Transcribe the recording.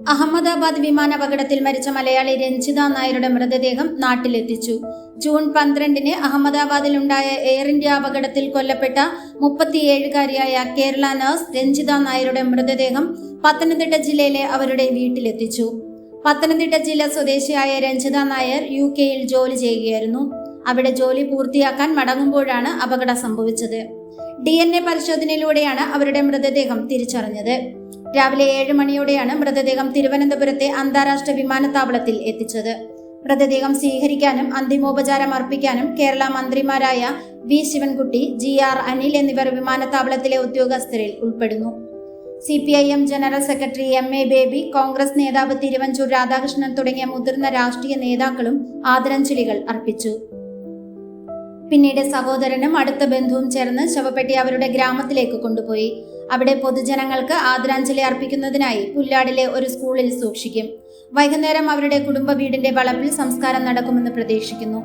അഹമ്മദാബാദ് വിമാനാപകടത്തിൽ മരിച്ച മലയാളി രഞ്ജിത നായരുടെ മൃതദേഹം നാട്ടിലെത്തിച്ചു. ജൂൺ പന്ത്രണ്ടിന് അഹമ്മദാബാദിലുണ്ടായ എയർ ഇന്ത്യ അപകടത്തിൽ കൊല്ലപ്പെട്ട മുപ്പത്തിയേഴുകാരിയായ കേരള നഴ്സ് രഞ്ജിത നായരുടെ മൃതദേഹം പത്തനംതിട്ട ജില്ലയിലെ അവരുടെ വീട്ടിലെത്തിച്ചു. പത്തനംതിട്ട ജില്ല സ്വദേശിയായ രഞ്ജിത നായർ യു കെയിൽ ജോലി ചെയ്യുകയായിരുന്നു. അവിടെ ജോലി പൂർത്തിയാക്കാൻ മടങ്ങുമ്പോഴാണ് അപകടം സംഭവിച്ചത്. ഡി എൻ എ പരിശോധനയിലൂടെയാണ് അവരുടെ മൃതദേഹം തിരിച്ചറിഞ്ഞത്. രാവിലെ ഏഴ് മണിയോടെയാണ് മൃതദേഹം തിരുവനന്തപുരത്തെ അന്താരാഷ്ട്ര വിമാനത്താവളത്തിൽ എത്തിച്ചത്. മൃതദേഹം സ്വീകരിക്കാനും അന്തിമോപചാരം അർപ്പിക്കാനും കേരള മന്ത്രിമാരായ V Sivankutty G R Anil എന്നിവർ വിമാനത്താവളത്തിലെ ഉദ്യോഗസ്ഥരിൽ ഉൾപ്പെടുന്നു. C P I M general secretary M A Baby Congress നേതാവ് തിരുവഞ്ചൂർ രാധാകൃഷ്ണൻ തുടങ്ങിയ മുതിർന്ന രാഷ്ട്രീയ നേതാക്കളും ആദരാഞ്ജലികൾ അർപ്പിച്ചു. പിന്നീട് സഹോദരനും അടുത്ത ബന്ധുവും ചേർന്ന് ശവപ്പെട്ടി അവരുടെ ഗ്രാമത്തിലേക്ക് കൊണ്ടുപോയി. അവിടെ പൊതുജനങ്ങൾക്ക് ആദരാഞ്ജലി അർപ്പിക്കുന്നതിനായി പുല്ലാടിലെ ഒരു സ്കൂളിൽ സൂക്ഷിക്കും. വൈകുന്നേരം അവരുടെ കുടുംബ വീടിന്റെ വളപ്പിൽ സംസ്കാരം നടക്കുമെന്ന് പ്രതീക്ഷിക്കുന്നു.